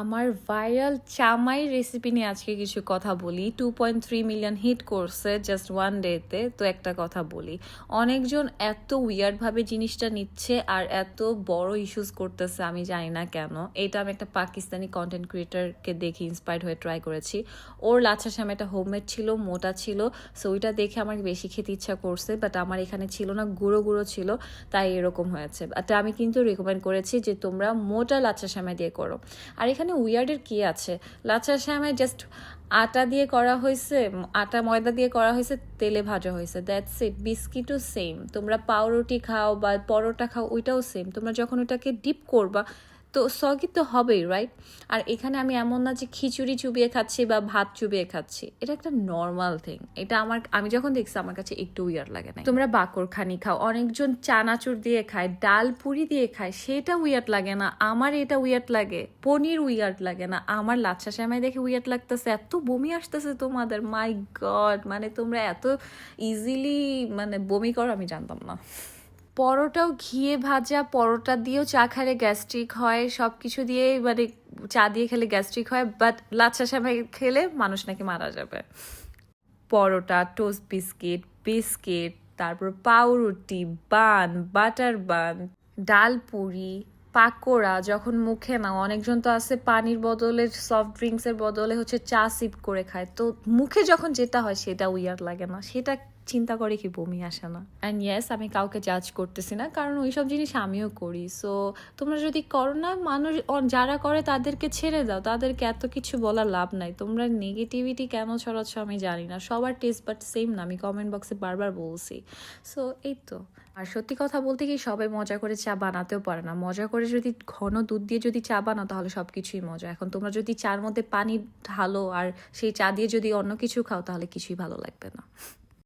আমার viral চামাই recipe নিয়ে আজকে কিছু কথা বলি। Two point three million hit করছে জাস্ট ওয়ান ডেতে তো একটা কথা বলি। অনেকজন এত উইয়ার্ডভাবে জিনিসটা নিচ্ছে আর এত বড় ইস্যুস করতেছে আমি জানি না কেন। এটা আমি একটা পাকিস্তানি কন্টেন্ট ক্রিয়েটারকে দেখে ইন্সপায়ার্ড হয়ে ট্রাই করেছি। ওর লাচ্ছা একটা হোমমেড ছিল, মোটা ছিল সো ওইটা দেখে আমার বেশি খেতে ইচ্ছা করছে বাট আমার এখানে ছিল না, গুঁড়ো গুঁড়ো ছিল, তাই এরকম হয়েছে। বাট আমি কিন্তু রেকমেন্ড করেছি যে তোমরা মোটা লাচ্ছা শ্যামা দিয়ে করো। আর এখানে উইয়ার্ডের কি আছে? লাচ্ছা শ্যামায় জাস্ট আটা দিয়ে করা হয়েছে, আটা ময়দা দিয়ে করা হয়েছে, তেলে ভাজা হয়েছে। দ্যাটস ইট বিস্কিটও সেম তোমরা পাউরুটি খাও বা পরোটা খাও, ওইটাও সেম তোমরা যখন ওটাকে ডিপ করবা তো সগি তো হবেই রাইট আর এখানে আমি এমন না যে খিচুড়ি চুবিয়ে খাচ্ছি বা ভাত চুবিয়ে খাচ্ছি। এটা একটা নর্মাল থিং এটা আমার, আমি যখন দেখছি আমার কাছে একটু উইয়ার লাগে না তোমরা বাকর খানি খাও, অনেকজন চানাচুর দিয়ে খায়, ডাল পুরি দিয়ে খায়, সেটা উইয়ার্ড লাগে না। আমার এটা উইয়ার্ড লাগে, পনির উইয়ার্ড লাগে না। আমার লাচ্ছা শ্যামাই দেখে উইয়ার্ড লাগতেছে, এত বমি আসতেছে তোমাদের। মাই গড মানে তোমরা এত ইজিলি মানে বমি করো, আমি জানতাম না। পরোটাও ঘিয়ে ভাজা, পরোটা দিয়েও চা খেলে গ্যাস্ট্রিক হয় সব কিছু দিয়ে মানে চা দিয়ে খেলে গ্যাস্ট্রিক হয় বাট লাচ্ছা শ্যামাই খেলে মানুষ নাকি মারা যাবে। পরোটা টোস্ট বিস্কিট বিস্কিট তারপর পাউরুটি বান বাটার বান ডাল পুরি, পাকোড়া যখন মুখে না, অনেকজন তো আছে পানির বদলে সফট ড্রিঙ্কসের বদলে হচ্ছে চা সিপ করে খায়। তো মুখে যখন যেটা হয় সেটা উইয়ার লাগে না। সেটা চিন্তা করে কি বমি আসে না। অ্যান্ড ইয়েস আমি কাউকে জাজ করতেছি না, কারণ ওইসব জিনিস আমিও করি। সো তোমরা যদি করো না, মানুষ যারা করে তাদেরকে ছেড়ে দাও। তাদেরকে এত কিছু বলার লাভ নাই। তোমরা নেগেটিভিটি কেন ছড়াচ্ছ আমি জানি না। সবার টেস্ট বাট সেম না। আমি কমেন্ট বক্সে বারবার বলছি। সো এই তো। আর সত্যি কথা বলতে কি, সবাই মজা করে চা বানাতেও পারে না। মজা করে যদি ঘন দুধ দিয়ে যদি চা বানাও, তাহলে সব কিছুই মজা। এখন তোমরা যদি চার মধ্যে পানি ঢালো আর সেই চা দিয়ে যদি অন্য কিছু খাও, তাহলে কিছুই ভালো লাগবে না।